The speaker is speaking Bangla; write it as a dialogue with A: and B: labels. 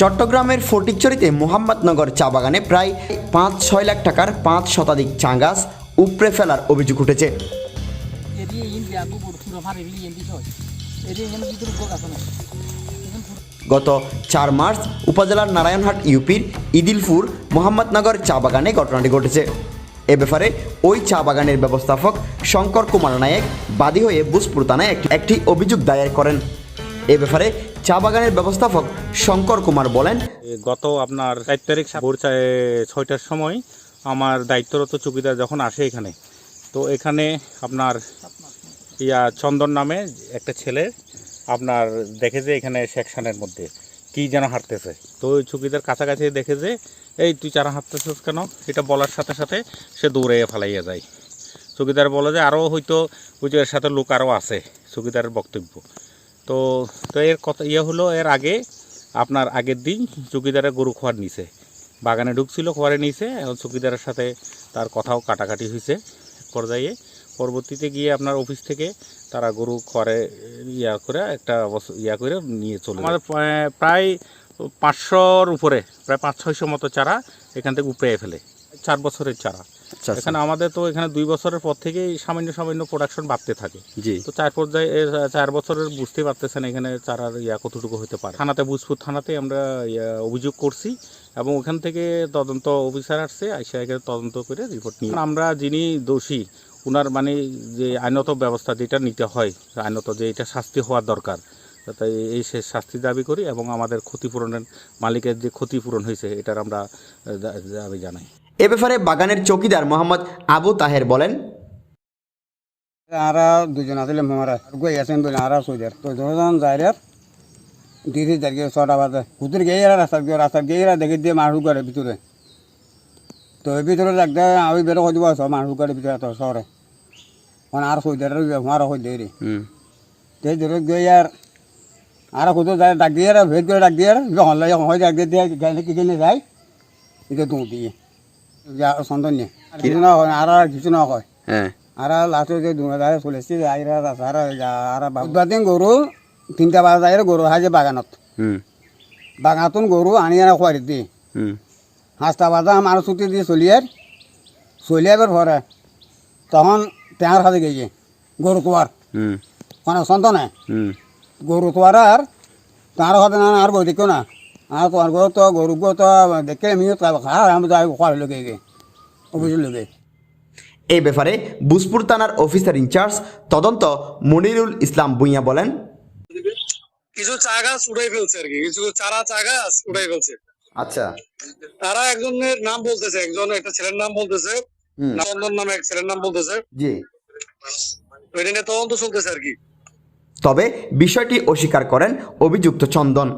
A: চট্টগ্রামের ফটিকচুরিতে মোহাম্মদনগর চা বাগানে প্রায় পাঁচ ছয় লাখ টাকার পাঁচ শতাধিক চা গাছ উপড়ে ফেলার অভিযোগ উঠেছে। গত চার মার্চ উপজেলার নারায়ণহাট ইউপির ইদিলপুর মোহাম্মদনগর চা বাগানে ঘটনাটি ঘটেছে। এ ব্যাপারে ওই চা বাগানের ব্যবস্থাপক শঙ্কর কুমার নায়েক বাদী হয়ে বুসপুর থানায় একটি অভিযোগ দায়ের করেন। এ ব্যাপারে চা বাগানের ব্যবস্থাপক শঙ্কর কুমার বলেন
B: গত আপনার চার তারিখ ভোর ছয়টার সময় আমার দায়িত্বরত চুকিদার যখন আসে এখানে, তো এখানে আপনার ইয়া চন্দন নামে একটা ছেলে আপনার দেখে যে এখানে সেকশনের মধ্যে কি যেন হাঁটতেছে। তো ওই চুকিদার কাছাকাছি দেখে যে, এই তুই চারা হাঁটতেছিস কেন? এটা বলার সাথে সাথে সে দৌড়ে ফালাইয়া যায়। চুকিদার বলে যে আরও হয়তো ওই সাথে লোক আরও আছে। চুকিদারের বক্তব্য। তো তো এর কথা ইয়ে হলো এর আগে আপনার আগের দিন চৌকিদারের গরু খোয়ার নিছে বাগানে ঢুকছিল, খোয়ারে নিছে এখন চৌকিদারের সাথে তার কথাও কাটাকাটি হয়েছে পর্যায়ে। পরবর্তীতে গিয়ে আপনার অফিস থেকে তারা গরু খোয়ারে, ইয়া করে একটা ইয়া করে নিয়ে চলে আমাদের প্রায়- পাঁচশোর উপরে, প্রায় পাঁচ ছয়শো মতো চারা এখান থেকে উপড়ে ফেলে, চার বছরের চারা। এখানে আমাদের তো এখানে দুই বছরের পর থেকেই সামান্য সামান্য প্রোডাকশন বাড়তে থাকে।
A: জি।
B: তো চার পর্যায়ে চার বছরের বুঝতে পারতেছেন এখানে চারার ইয়া কতটুকু হতে পারে। থানাতে বুঝপুর থানাতে আমরা ইয়া, অভিযোগ করছি এবং ওখান থেকে তদন্ত অফিসার আসছে আইসা এখানে তদন্ত করে রিপোর্ট নিয়ে। আমরা যিনি দোষী ওনার মানে যে আইনত ব্যবস্থা যেটা নিতে হয় আইনত যে এটা শাস্তি হওয়ার দরকার তাই এই সে শাস্তি দাবি করি এবং আমাদের ক্ষতিপূরণের মালিকের যে ক্ষতিপূরণ হয়েছে এটার আমরা দাবি জানাই।
A: এ ব্যাপারে বাগানের চৌকিদার মোহাম্মদ আবু তাহের বলেন
C: আরা দুজন আসলে মারা গই আছেন বলে আরা সইদার তো দুজন যাইরার দিদি যাকে ছটা বাজে। কুতুর গিয়ে এরা রাস্তা গিয়ে রাস্তা গিয়ে এরা দেখে দিয়ে মারু করে ভিতরে তো এই ভিতরে দেখতে আমি বেরো হয়ে দিব মারু করে ভিতরে তো শহরে মানে আর সইদার মারা হয়ে দেয় রে তো ধরে গিয়ে আর আর কুতুর যায় ডাক দিয়ে আর ভেদ করে ডাক দিয়ে আর হল্লা হয় ডাক দিয়ে গেলে কি গেলে যায়। এটা দৌড় দিয়ে। সন্তান নিয়ে কিছু না হয় আর কিছু না হয়।
A: হ্যাঁ।
C: আর লাস্টে যে দুগারে চলেছি আইরা আর বুধবার গরু তিনটা বাজে যাই গরু হাজে বাগানত। বাগানতুন গরু আনি আনা খুয়ারি দি পাঁচটা বাজা আমার ছুটি দিয়ে চলিয়ার চলিয়াবার পরে তখন টেঙার সাথে গেছে গরু তোয়ার মানে সন্তানে? গরু তোয়ার আর তার সাথে না আর বই দেখো না আর গরু তো গরু গো তো দেখে আমি খাওয়া আমি যাই লোকে অফিসের লোকে
A: এই ব্যাপারে বুসপুর থানার অফিসার ইনচার্জ তদন্ত মনিরুল ইসলাম ভুঁইয়া বলেন
D: কিছু চা গাছ উড়াই ফেলছে আর কি কিছু চারা চা গাছ উড়াই ফেলছে
A: আচ্ছা
D: তারা একজনের নাম বলতেছে একজন একটা ছেলের নাম বলতেছে চন্দন নামে এক ছেলের নাম বলতেছে
A: জি
D: তদন্ত চলতেছে আর কি
A: তবে বিষয়টি অস্বীকার করেন অভিযুক্ত চন্দন